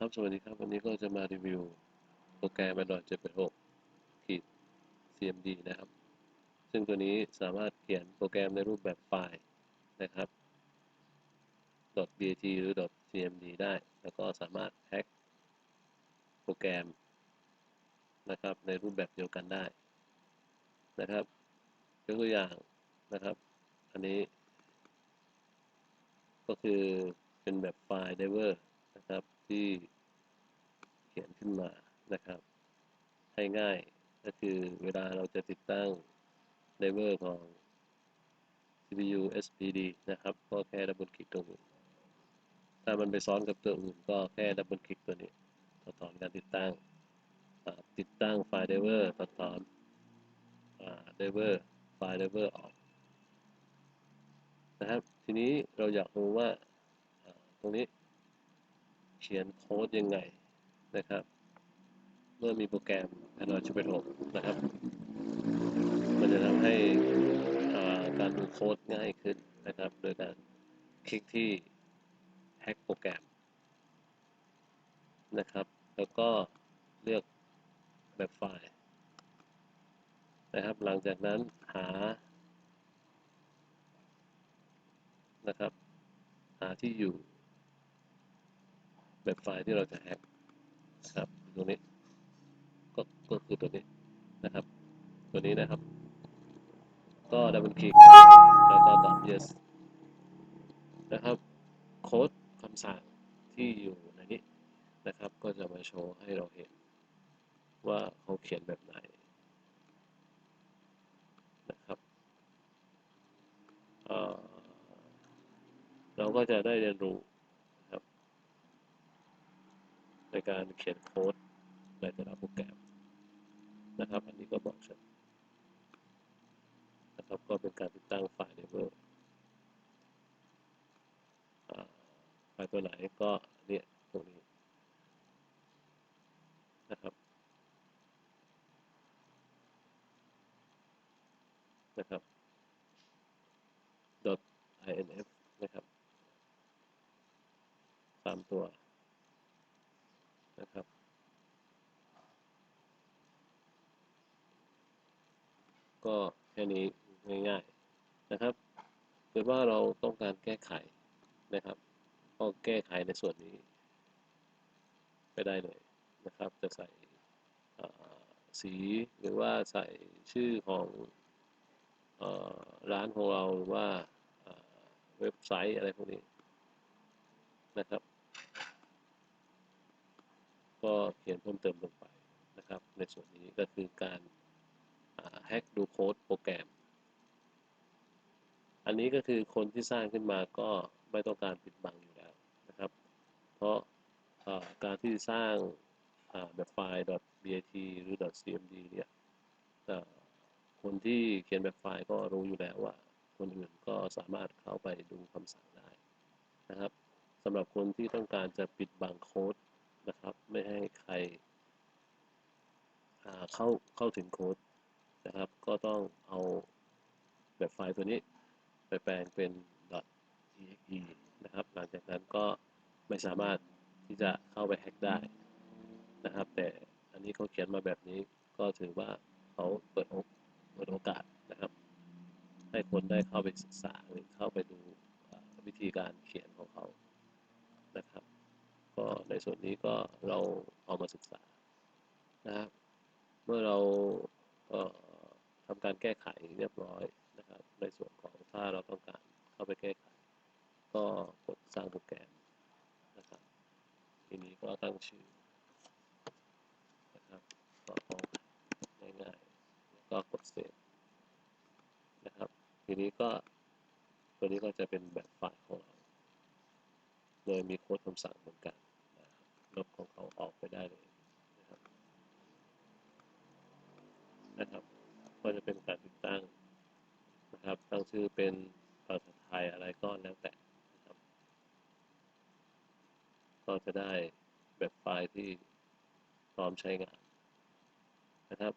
ครับสวัสดีครับ วันนี้ก็จะมารีวิวโปรแกรม Android 76ขีด CMD นะครับ ซึ่งตัวนี้สามารถเขียนโปรแกรมในรูปแบบไฟล์นะครับ .bat หรือ .cmd ได้ แล้วก็สามารถแฮ็กโปรแกรมนะครับ ในรูปแบบเดียวกันได้นะครับยกตัวอย่างนะครับ อันนี้ ก็คือเป็นแบบไฟล์ diver นะครับ ที่เขียนขึ้นมานะครับให้ง่ายก็คือเวลาเราจะติดตั้งไดเวอร์ของ CPU SPD นะครับ ก็แค่ดับเบิลคลิกตรงนี้ถ้ามันไปซ้อนกับตัวอื่นก็แค่ดับเบิลคลิกตัวนี้ตัดถอนการติดตั้งติดตั้งไฟล์ไดเวอร์ตัดถอนไดเวอร์ไฟล์ไดเวอร์ออกนะครับ ทีนี้เราอยากรู้ว่าตรงนี้ ขียนโค้ดยังไงนะครับ เมื่อมีโปรแกรม Android 16นะครับ มันจะทำให้การดูโค้ดง่ายขึ้นนะครับ โดยการคลิกที่แฮ็กโปรแกรมนะครับ แล้วก็เลือกแบบไฟล์นะครับ หลังจากนั้นหานะครับ หาที่อยู่ แบบไฟล์ที่เราจะแฮ็กครับตรงนี้ก็ก็คือตัวนี้นะครับ ตัวนี้นะครับ ก็ดับเบิลคลิกแล้วก็ตอบ yes นะครับโค้ดคำสั่งที่อยู่ในนี้นะครับ ก็จะมาโชว์ให้เราเห็น ว่าเขาเขียนแบบไหนนะครับเราก็จะได้เรียนรู้ใน การเขียนโค้ดในแต่ละโปรแกรมนะครับ อันนี้ก็บอกชัดนะครับก็เป็นการติดตั้งไฟล์เนเวอร์ไฟล์ตัวไหนก็เนี่ยตรงนี้นะครับนะครับ .inf นะครับสามตัว นะครับ ก็แค่นี้ง่าย ๆนะครับเกิดว่าเราต้องการแก้ไขนะครับก็แก้ไขในส่วนนี้ ไปได้เลยนะครับ จะใส่สีหรือว่าใส่ชื่อของร้านของเราหรือว่าเว็บไซต์อะไรพวกนี้นะครับ ก็เขียนเพิ่มเติมลงไปนะครับ ในส่วนนี้ก็คือการแฮกดูโค้ดโปรแกรม อันนี้ก็คือคนที่สร้างขึ้นมาก็ไม่ต้องการปิดบังอยู่แล้วนะครับ เพราะการที่สร้างแบบไฟล์ .bat หรือ .cmd เนี่ยคนที่เขียนแบบไฟล์ก็รู้อยู่แล้วว่า คนอื่นก็สามารถเข้าไปดูคำสั่งได้นะครับสำหรับคนที่ต้องการจะปิดบังโค้ด นะครับ ไม่ให้ใครเข้าเข้าถึงโค้ดนะครับ ก็ต้องเอาแบบไฟล์ตัวนี้ ไปแปลงเป็น .exe นะครับ หลังจากนั้นก็ไม่สามารถที่จะเข้าไปแฮ็กได้นะครับ แต่อันนี้เขาเขียนมาแบบนี้ก็ถือว่าเขาเปิดเปิดโอกาสนะครับ ให้คนได้เข้าไปศึกษาหรือเข้าไปดูวิธีการเขียนของเขานะครับ ก็ในส่วนนี้ก็เราเอามาศึกษานะครับเมื่อเราทำการแก้ไขเรียบร้อยนะครับ ในส่วนของถ้าเราต้องการเข้าไปแก้ไข ก็กดสร้างโปรแกรมนะครับ ทีนี้ก็ตั้งชื่อนะครับก็ของง่ายๆก็กดเซฟนะครับ ทีนี้ก็ตัวนี้ก็จะเป็นแบบไฟล์ของเรา โดยมีโค้ดคำสั่งเหมือนกัน ลบของเขาออกไปได้เลยนะครับนะครับ ก็จะเป็นการติดตั้งนะครับ ตั้งชื่อเป็นภาษาไทยอะไรก็แล้วแต่นะครับ ก็จะได้แบบไฟล์ที่พร้อมใช้งานนะครับ